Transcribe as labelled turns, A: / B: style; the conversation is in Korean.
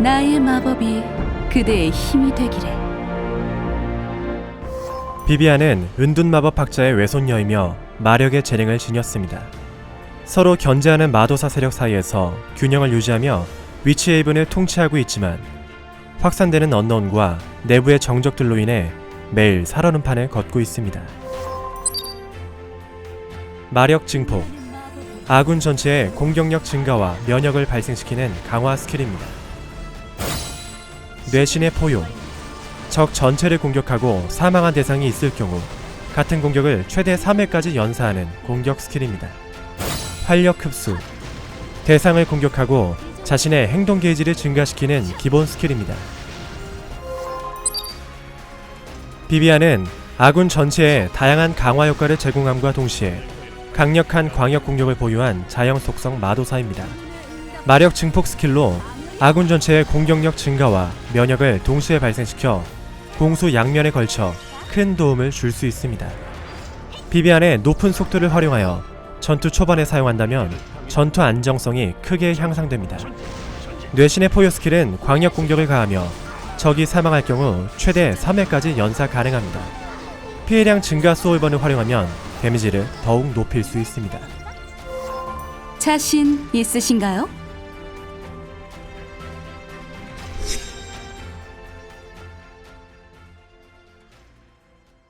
A: 나의 마법이 그대의 힘이 되기를.
B: 비비안은 은둔 마법 학자의 외손녀이며 마력의 재능을 지녔습니다. 서로 견제하는 마도사 세력 사이에서 균형을 유지하며 위치 헤이븐을 통치하고 있지만 확산되는 언너운과 내부의 정적들로 인해 매일 살아는 판을 걷고 있습니다. 마력 증폭 아군 전체의 공격력 증가와 면역을 발생시키는 강화 스킬입니다. 뇌신의 포효 적 전체를 공격하고 사망한 대상이 있을 경우 같은 공격을 최대 3회까지 연사하는 공격 스킬입니다. 활력 흡수 대상을 공격하고 자신의 행동 게이지를 증가시키는 기본 스킬입니다. 비비안은 아군 전체에 다양한 강화 효과를 제공함과 동시에 강력한 광역 공격을 보유한 자영 속성 마도사입니다. 마력 증폭 스킬로 아군 전체의 공격력 증가와 면역을 동시에 발생시켜 공수 양면에 걸쳐 큰 도움을 줄 수 있습니다. 비비안의 높은 속도를 활용하여 전투 초반에 사용한다면 전투 안정성이 크게 향상됩니다. 뇌신의 포효 스킬은 광역 공격을 가하며 적이 사망할 경우 최대 3회까지 연사 가능합니다. 피해량 증가 소울번을 활용하면 데미지를 더욱 높일 수 있습니다.
A: 자신 있으신가요?